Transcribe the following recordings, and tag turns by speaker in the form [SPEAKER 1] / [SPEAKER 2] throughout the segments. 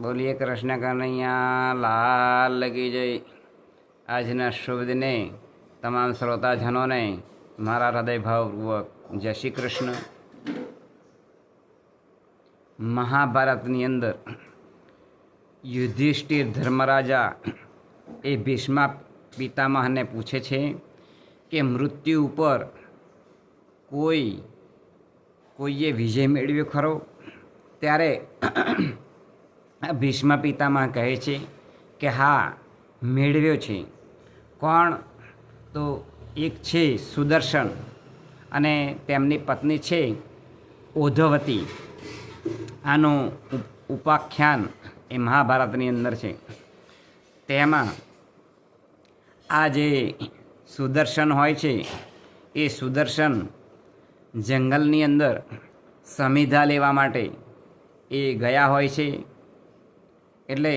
[SPEAKER 1] બોલીએ કૃષ્ણ કનૈયા, લાલ લગી જઈ આજના શુભ દિને તમામ શ્રોતાજનોને મારા હૃદયભાવપૂર્વક જય શ્રી કૃષ્ણ. મહાભારતની અંદર યુધિષ્ઠિર ધર્મરાજા એ ભીષ્મા પિતામહને પૂછે છે કે મૃત્યુ ઉપર કોઈ કોઈએ વિજય મેળવ્યો ખરો? ત્યારે ભીષ્મ પિતામાં કહે છે કે, હા, મેળવ્યો છે. કોણ તો એક છે સુદર્શન અને તેમની પત્ની છે ઓધવતી આનું ઉપાખ્યાન એ મહાભારતની અંદર છે. તેમાં આ જે સુદર્શન હોય છે, એ સુદર્શન જંગલની અંદર સમિધા લેવા માટે એ ગયા હોય છે. એટલે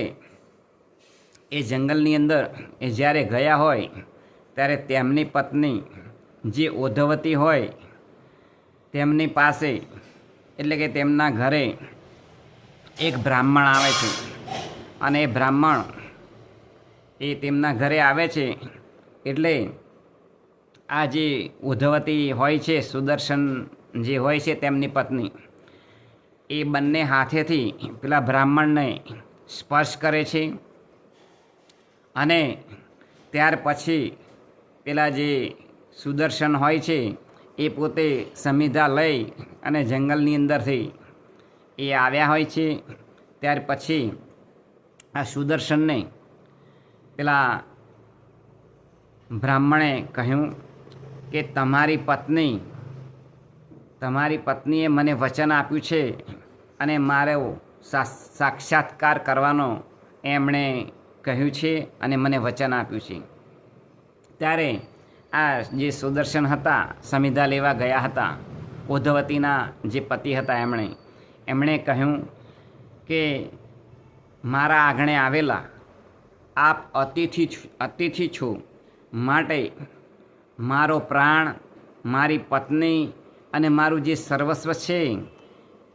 [SPEAKER 1] એ જંગલની અંદર એ જ્યારે ગયા હોય, ત્યારે તેમની પત્ની જે ઓધવતી હોય તેમની પાસે, એટલે કે તેમના ઘરે એક બ્રાહ્મણ આવે છે. અને એ બ્રાહ્મણ એ તેમના ઘરે આવે છે, એટલે આ જે ઉધવતી હોય છે, સુદર્શન જે હોય છે તેમની પત્ની, એ બંને હાથેથી પેલા બ્રાહ્મણને સ્પર્શ કરે છે. અને ત્યાર પછી પેલા જે સુદર્શન હોય છે, એ પોતે સમિધા લઈ અને જંગલની અંદરથી એ આવ્યા હોય છે. ત્યાર પછી આ સુદર્શનને પેલા બ્રાહ્મણે કહ્યું કે તમારી પત્ની, તમારી પત્નીએ મને વચન આપ્યું છે અને મારો સાક્ષાત્કાર કરવાનો એમણે કહ્યું છે અને મને વચન આપ્યું છે. ત્યારે આ જે સુદર્શન હતા, સમિધા લેવા ગયા હતા, ઉદ્ધવતીના જે પતિ હતા એમણે એમણે કહ્યું કે, મારા આંગણે આવેલા, આપ અતિથિ અતિથિ છો, માટે મારો પ્રાણ, મારી પત્ની અને મારું જે સર્વસ્વ છે,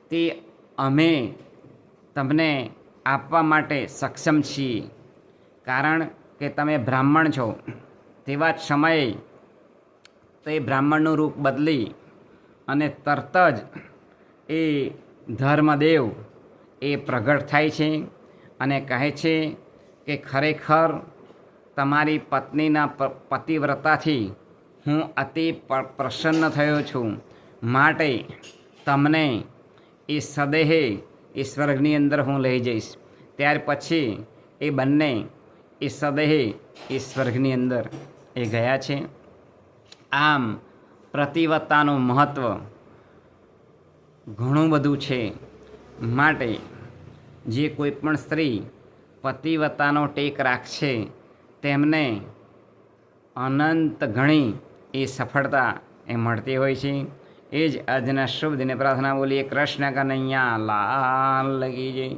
[SPEAKER 1] તે અમે તમને આપવા માટે સક્ષમ છીએ. કારણ કે તમે બ્રાહ્મણ છો. તેવા જ સમયે તે બ્રાહ્મણનું રૂપ બદલી અને તરત જ એ ધર્મદેવ એ પ્રગટ થાય છે અને કહે છે કે ખરેખર તમારી પત્નીના પતિવ્રતાથી હું અતિ પ્રસન્ન થયો છું. માટે તમને એ સદેહે એ સ્વર્ગની અંદર હું લઈ જઈશ. ત્યાર પછી એ બંને, એ સદેહે, એ સ્વર્ગની અંદર એ ગયા છે. આમ પ્રતિવત્તાનું મહત્ત્વ ઘણું બધું છે. માટે જે કોઈ પણ સ્ત્રી પતિવત્તાનો ટેક રાખશે, તેમને અનંત ઘણી એ સફળતા એ મળતી હોય છે. એ જ આજના શુભ દિને પ્રાર્થના બોલીએ કૃષ્ણ કનૈયા લાલ લગી જઈ